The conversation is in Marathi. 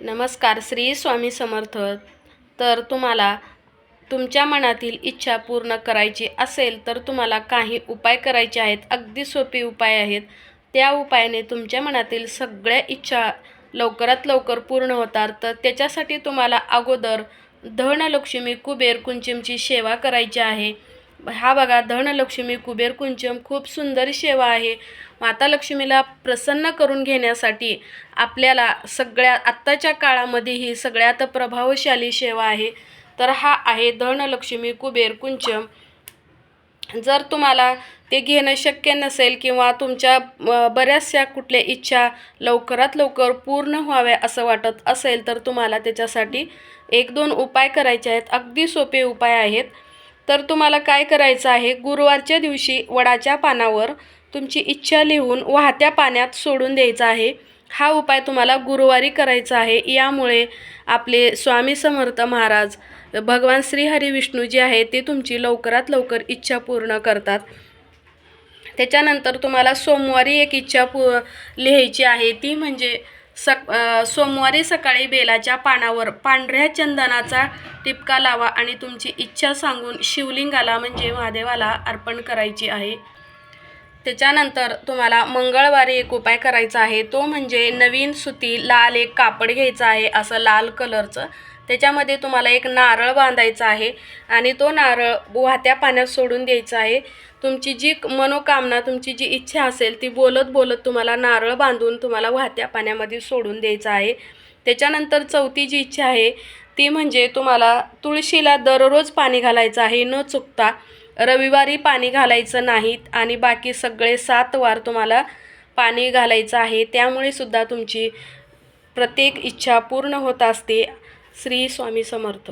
नमस्कार श्री स्वामी समर्थ. तर तुम्हाला तुमच्या मनातील इच्छा पूर्ण करायची असेल तर तुम्हाला काही उपाय करायचे आहेत अगदी सोपे उपाय आहेत. त्या उपायाने तुमच्या मनातील सगळ्या इच्छा लवकरात लवकर पूर्ण होतात. तर त्याच्यासाठी तुम्हाला अगोदर धनलक्ष्मी कुबेर कुंचमची सेवा करायची आहे. हा बघा धनलक्ष्मी कुबेर कुंचम खूप सुंदर सेवा आहे. माता लक्ष्मीला प्रसन्न करून घेण्यासाठी आपल्याला सगळ्या आत्ताच्या काळामध्ये ही सगळ्यात प्रभावशाली सेवा आहे. तर हा आहे धनलक्ष्मी कुबेर कुंचम जर तुम्हाला ते घेणं शक्य नसेल किंवा तुमच्या बऱ्याचशा कुठल्या इच्छा लवकरात लवकर पूर्ण व्हाव्या असं वाटत असेल तर तुम्हाला त्याच्यासाठी एक दोन उपाय करायचे आहेत. अगदी सोपे उपाय आहेत. तर तुम्हाला काय करायचं आहे? गुरुवारच्या दिवशी वडाच्या पानावर तुमची इच्छा लिहून वाहत्या पाण्यात सोडून द्यायचा आहे. हा उपाय तुम्हाला गुरुवारी करायचा आहे. यामुळे आपले स्वामी समर्थ महाराज भगवान श्रीहरी विष्णू जे आहे ते तुमची लवकरात लवकर इच्छा पूर्ण करतात. त्याच्यानंतर तुम्हाला सोमवारी एक इच्छा पू लिहायची आहे. ती म्हणजे सक सोमवारी सकाळी बेलाच्या पानावर पांढऱ्या चंदनाचा टिपका लावा आणि तुमची इच्छा सांगून शिवलिंगाला म्हणजे महादेवाला अर्पण करायची आहे. त्याच्यानंतर तुम्हाला मंगळवारी एक उपाय करायचा आहे. तो म्हणजे नवीन सुती लाल एक कापड घ्यायचा आहे असं लाल कलरचं. त्याच्यामध्ये तुम्हाला एक नारळ बांधायचा आहे आणि तो नारळ वाहत्या पाण्यात सोडून द्यायचा आहे. तुमची जी मनोकामना तुमची जी इच्छा असेल ती बोलत बोलत तुम्हाला नारळ बांधून तुम्हाला वाहत्या पाण्यामध्ये सोडून द्यायचं आहे. त्याच्यानंतर चौथी जी इच्छा आहे ती म्हणजे तुम्हाला तुळशीला दररोज पाणी घालायचं आहे न चुकता रविवारी पाणी घालायचं नाहीत आणि बाकी सगळे सात वार तुम्हाला पाणी घालायचं आहे. त्यामुळे सुद्धा तुमची प्रत्येक इच्छा पूर्ण होत असते. श्री स्वामी समर्थ.